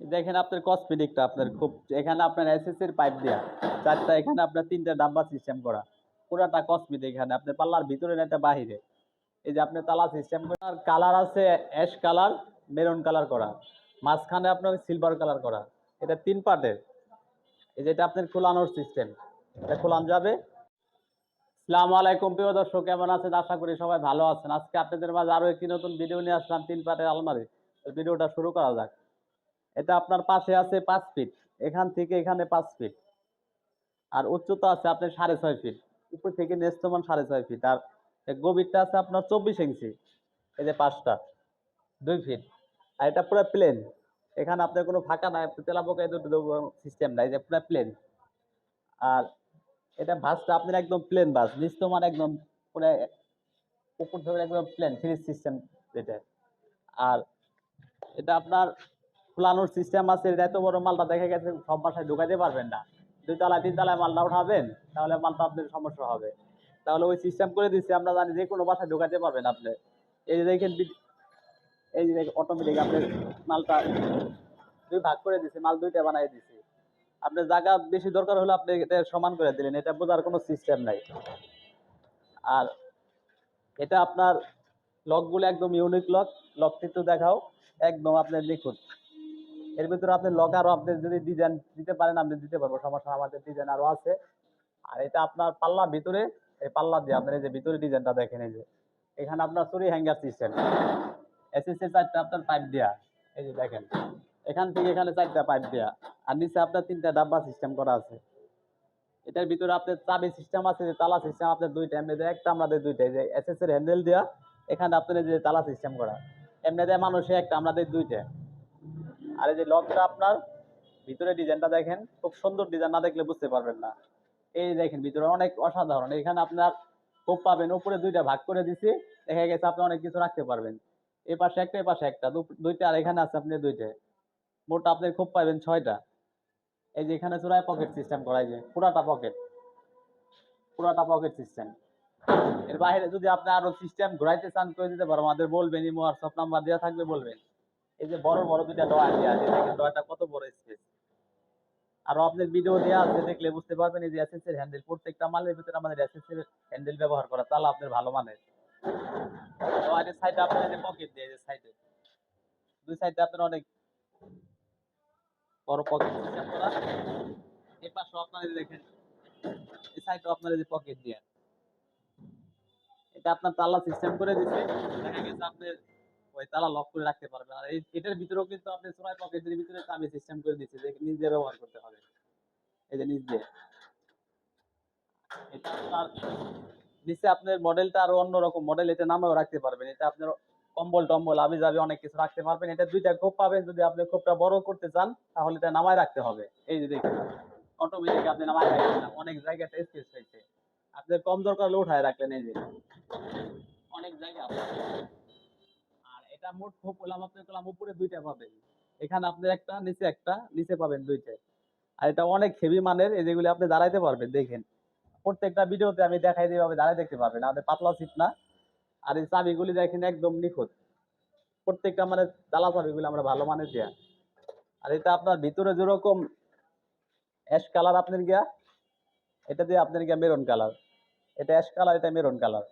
দেখেন আপনার কসমেটিকটা আপনার খুব, এখানে আপনার এসএসসির পাইপ দেয়া। চারটা, এখানে আপনার তিনটা ডাব্বা সিস্টেম করা। পুরাটা কসমেটিক এখানে। আপনার পাল্লার ভিতরে না একটা বাহিরে। এই যে আপনার তালা সিস্টেম করা কালার আছে অ্যাশ কালার মেরুন কালার করা। মাঝখানে আপনার সিলভার কালার করা। এটা তিন পার্টের। এই যে এটা আপনার খোলানোর সিস্টেম এটা খোলানো যাবে। আসসালামু আলাইকুম, প্রিয় দর্শক, কেমন আছেন? আশা করি সবাই ভালো আছেন। আজকে আপনাদের মাঝে আরও একটি নতুন ভিডিও নিয়ে আসলাম, তিন পার্টের আলমারি। ভিডিওটা শুরু করা যাক। এটা আপনার পাশে আছে পাঁচ ফিট এখান থেকে এখানে পাঁচ ফিট আর উচ্চতা আছে আপনার সাড়ে ছয় ফিট উপর থেকে নেস্তমান সাড়ে ছয় ফিট আর গভীরটা আছে আপনার চব্বিশ ইঞ্চি এই যে পাঁচটা, দুই ফিট আর এটা পুরো প্লেন এখানে আপনার কোনো ফাঁকা নাই তেলা পোকা সিস্টেম নাই যে পুরো প্লেন আর এটা ভাসটা আপনার একদম প্লেন ভাস নিস্তমান একদম পুরো উপর থেকে একদম প্লেন ফ্রিজ সিস্টেম এটা। আর এটা আপনার ফুলানোর সিস্টেম আছে এত বড় মালটা দেখা গেছে, সব বাসায় ঢুকাতে পারবেন না। দুই তলায় তিন তলায় মালটা উঠাবেন, তাহলে মালটা আপনার সমস্যা হবে। তাহলে ওই সিস্টেম করে দিচ্ছি আমরা জানি যে কোনো বাসায় ঢুকাতে পারবেন আপনি। এই যে দেখেন এই যে অটোমেটিক আপনার মালটা দুই ভাগ করে দিছি, মাল দুইটা বানাই দিছি। আপনার জায়গা বেশি দরকার হলে আপনি এটা সমান করে দিলেন, এটা বোঝার কোনো সিস্টেম নাই। আর এটা আপনার লকগুলো একদম ইউনিক লক লকটি একটু দেখাও, একদম আপনার নিখুঁত। এর ভিতরে আপনি লক আপনি যদি ডিজাইন দিতে পারেন, আপনি দিতে পারব। সমস্যা আমাদের ডিজাইন আরও আছে। আর এটা আপনার পাল্লা ভিতরে, এই পাল্লা দিয়ে আপনার এই যে ভিতরে ডিজাইনটা দেখেন, এই যে। এখানে আপনার চুরি হ্যাঙ্গার সিস্টেম এসএসসি চারটা আপনার পাইপ দেয়া। এই যে দেখেন। এখান থেকে এখানে চারটা পাইপ দেয়া। আর নিচে আপনার তিনটা ডাব্বা সিস্টেম করা আছে। এটার ভিতরে আপনার চাবি সিস্টেম আছে, যে তালা সিস্টেম আপনার দুইটা, এমনি একটা আমাদের দুইটা। যে এসএস এর হ্যান্ডেল দেওয়া এখানে আপনার যে তালা সিস্টেম করা। এমনিতে মানুষে একটা আমাদের দুইটা। আর এই যে লকটা আপনার ভিতরে ডিজাইনটা দেখেন, খুব সুন্দর ডিজাইন, না দেখলে বুঝতে পারবেন না। এই দেখেন ভিতরে অনেক অসাধারণ, এখানে আপনার কোপ পাবেন, উপরে দুইটা ভাগ করে দিছি, দেখা গেছে আপনি অনেক কিছু রাখতে পারবেন। এই পাশে একটা এই পাশে একটা দুইটা, আর এখানে আছে আপনি দুইটা। মোট আপনি খুব পাবেন ছয়টা। এই যে এখানে চূড়ায় পকেট সিস্টেম করা যে পুরাটা পকেট পুরাটা পকেট সিস্টেম এর বাইরে যদি আপনি আরও সিস্টেম ঘুরাইতে চান করে দিতে পারো আমাদের বলবেন, ইমো হোয়াটসঅ্যাপ নাম্বার দেওয়া থাকবে, বলবেন। এই যে বড় বড় দুইটা ডয়ার দেওয়া আছে দেখেন ডয়ারটা কত বড় স্পেস আরও আপনার ভিডিও দেওয়া আছে, দেখলে বুঝতে পারবেন এই যে এসএস এর হ্যান্ডেল প্রত্যেকটা মালের ভিতরে আমাদের এসএস এর হ্যান্ডেল ব্যবহার করা, তাহলে আপনার ভালো মানের। ডয়ারের সাইডে আপনার যে পকেট দিয়ে যে সাইডে দুই সাইডে আপনার অনেক বড় পকেট সিস্টেম করা এই পাশে আপনার দেখেন, এই সাইডে আপনার যে পকেট দিয়ে। এটা আপনার তালা সিস্টেম করে দিছে। দেখা গেছে আপনি ওই তালা লক করে রাখতে পারবেন আর এটার ভিতরেও কিন্তু আপনি চোরাই পকেটের ভিতরে চাবি সিস্টেম করে দিচ্ছে যে নিজ ব্যবহার করতে হবে। এই যে নিজ দিয়ে। আপনার, নিচে আপনার মডেলটা আরও অন্যরকম মডেল এটা নামেও রাখতে পারবেন। এটা আপনার কম্বল টম্বল আবি যাবি অনেক কিছু রাখতে পারবেন। এটা দুইটা খোপ পাবেন, যদি আপনি খোপটা বড় করতে চান, তাহলে এটা নামায় রাখতে হবে। এই যে দেখুন অটোমেটিক আপনি নামায় রাখবেন অনেক জায়গাতে স্পেস হয়েছে। আপনার কম দরকার হলে উঠায় রাখলেন, এই যে। অনেক জায়গা। আর এটা মোট হলাম আপনি করলাম উপরে দুইটা পাবেন। এখানে আপনি একটা, নিচে একটা, নিচে পাবেন দুইটা। আর এটা অনেক হেভি মানের, এই যেগুলি আপনি দাঁড়াইতে পারবেন, দেখেন। প্রত্যেকটা ভিডিওতে আমি দেখাই ভাবে দাঁড়ায় দেখতে পারবেন, আমাদের পাতলা সিট না। আর এই চাবিগুলি দেখেন একদম নিখুঁত। প্রত্যেকটা মানে তালা চাবিগুলি আমরা ভালো মানের দেয়া। আর এটা আপনার ভিতরে যেরকম অ্যাশ কালার আপনার গিয়া, এটা দিয়ে আপনার গিয়া মেরুন কালার এটা অ্যাশ কালার এটা মেরুন কালার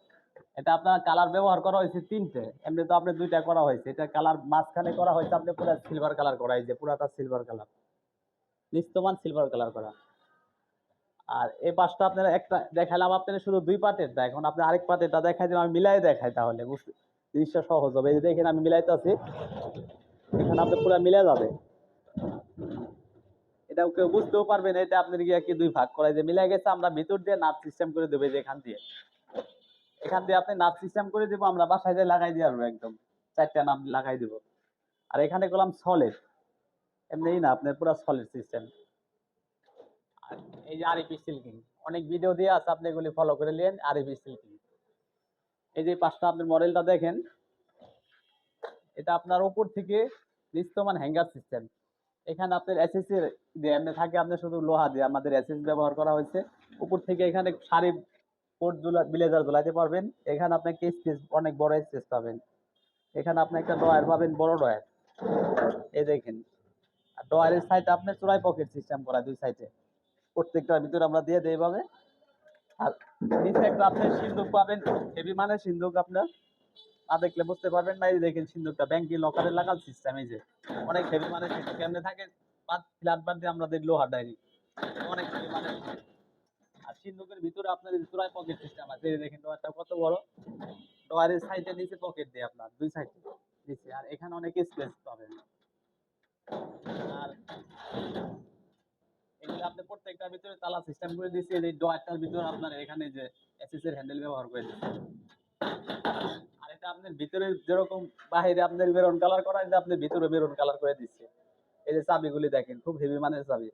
এটা আপনার কালার ব্যবহার করা হয়েছে তিনটে। এমনি তো আপনি দুইটা করা হয়েছে। এটা কালার মাঝখানে করা হয়েছে, আপনি পুরো সিলভার কালার করা যে পুরাটা সিলভার কালার নিস্তমান সিলভার কালার করা। আর এই পাশটা আপনার একটা দেখালাম আপনার শুধু দুই পার্টেরটা এখন আপনি আরেক পার্টেরটা দেখাই দিলাম আমি মিলাই দেখাই তাহলে জিনিসটা সহজ হবে। এই দেখেন, আমি মিলাইতে আছি এখানে আপনি পুরো মিলে যাবে। এটা কেউ বুঝতেও পারবেন এটা আপনার গিয়ে কি দুই ভাগ করা। যে মিলাই গেছে, আমরা ভিতর দিয়ে নাট সিস্টেম করে দেবো যে এখান দিয়ে। এখান দিয়ে আপনি নাট সিস্টেম করে দেবো, আমরা বাসায় দিয়ে লাগাই দিয়ে আসব একদম। চারটা নাম লাগাই দিব। আর এখানে করলাম সলিড এমনি না, আপনার পুরো সলিড সিস্টেম এই যে আরিফ সিল্কিং অনেক ভিডিও দিয়ে আছে, আপনি এগুলি ফলো করে নিন আরিফ সিল্কিং এই যে পাঁচটা আপনার মডেলটা দেখেন, এটা আপনার উপর থেকে নিস্তমান হ্যাঙ্গার সিস্টেম এখানে আপনার এসএসসি দিয়ে এমনি থাকে আপনার শুধু লোহা দিয়ে আমাদের এসএস ব্যবহার করা হয়েছে। উপর থেকে এখানে শাড়ি কোট ব্লেজার ঝুলাইতে পারবেন। এখানে আপনাকে স্পেস অনেক বড় স্পেস পাবেন। এখানে আপনি একটা ডয়ার পাবেন, বড় ডয়ার এই দেখেন। আর ডয়ারের সাইডে আপনার চূড়ায় পকেট সিস্টেম করা দুই সাইডে প্রত্যেকটার ভিতরে আমরা দিয়ে দেই এইভাবে আর নিচে একটা আপনি সিন্ধুক পাবেন। হেভি মানে সিন্ধুক আপনার। না দেখলে বুঝতে পারবেন না, এই দেখেন সিন্ধুকটা ব্যাংকিং লকারে লাগাল সিস্টেম এই যে। অনেক হেভি মানে সিন্ধুক। এমনি থাকে ফ্ল্যাট বাদ দিয়ে আমরা দেখল লোহার ডাইনি অনেক হেভি মানে সিন্ধুকের ভিতরে আপনার চূড়ায় পকেট সিস্টেম আছে, এই দেখেন ডোয়ারটা কত বড়? ডোয়ারের সাইডে নিচে পকেট দিয়ে আপনার, দুই সাইডে নিচে। আর এখানে অনেক স্পেস পাবেন। আর এগুলো আপনি প্রত্যেকটার ভিতরে তালা সিস্টেম করে দিয়েছি, এই ডয়ারটার ভিতরে আপনার এখানে যে এসএস এর হ্যান্ডেল ব্যবহার করে দিচ্ছি আর এটা আপনার ভিতরে যেরকম বাইরে আপনার মেরুন কালার করা, এটা আপনি ভিতরে মেরুন কালার করে দিচ্ছে এই যে চাবিগুলি দেখেন, খুব হেভি মানের চাবি।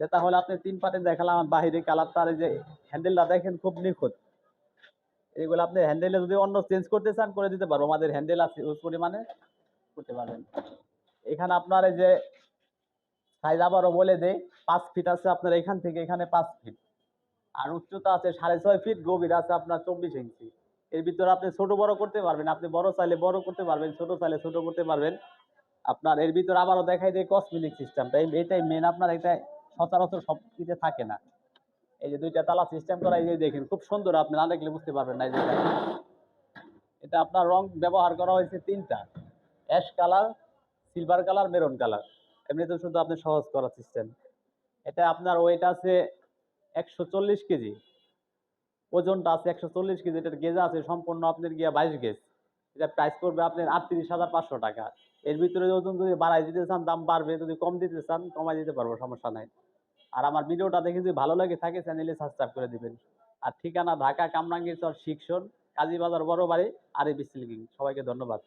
এটা তাহলে আপনি তিন পাটে দেখালাম বাহিরে কালারটা আর এই যে হ্যান্ডেলটা দেখেন খুব নিখুঁত। এগুলো আপনি হ্যান্ডেলে যদি অন্য চেঞ্জ করতে চান, করে দিতে পারব। আমাদের হ্যান্ডেল আছে ওই পরিমাণে। করতে পারবেন। এখানে আপনার এই যে সাইজ আবারও বলে দেয় পাঁচ ফিট আছে আপনার এখান থেকে, এখানে পাঁচ ফিট আর উচ্চতা আছে সাড়ে ছয় ফিট গভীর আছে আপনার চব্বিশ ইঞ্চি এর ভিতরে আপনি ছোট বড় করতে পারবেন। আপনি বড় চাইলে বড় করতে পারবেন, ছোট চাইলে ছোট করতে পারবেন। আপনার এর ভিতরে আবারও দেখাই দেয় কসমেটিক সিস্টেমটা এটাই মেন আপনার এটা সচরাচর সব কিছুতে থাকে না। এই যে দুইটা তালা সিস্টেম করা, এই যে দেখেন, খুব সুন্দর আপনি না দেখলে বুঝতে পারবেন না এটা আপনার রং ব্যবহার করা হয়েছে তিনটা ash colour silver colour maroon colour এমনিতে শুধু আপনি সহজ করা সিস্টেম এটা আপনার ওয়েট আছে একশো চল্লিশ কেজি। ওজনটা আছে একশো চল্লিশ কেজি, এটার গেজ আছে সম্পূর্ণ আপনার গিয়া বাইশ গেজ এটা প্রাইস করবে আপনার আটত্রিশ হাজার পাঁচশো টাকা। এর ভিতরে ওজন যদি বাড়াই দিতে চান, দাম বাড়বে। যদি কম দিতে চান কমাই দিতে পারব, সমস্যা নাই। আর আমার ভিডিওটা দেখে যদি ভালো লাগে থাকে চ্যানেলে সাবস্ক্রাইব করে দিবেন। আর ঠিকানা ঢাকা কামরাঙ্গীর চর শিক্ষণ, কাজীবাজার বড় বাড়ি আর এই সবাইকে ধন্যবাদ।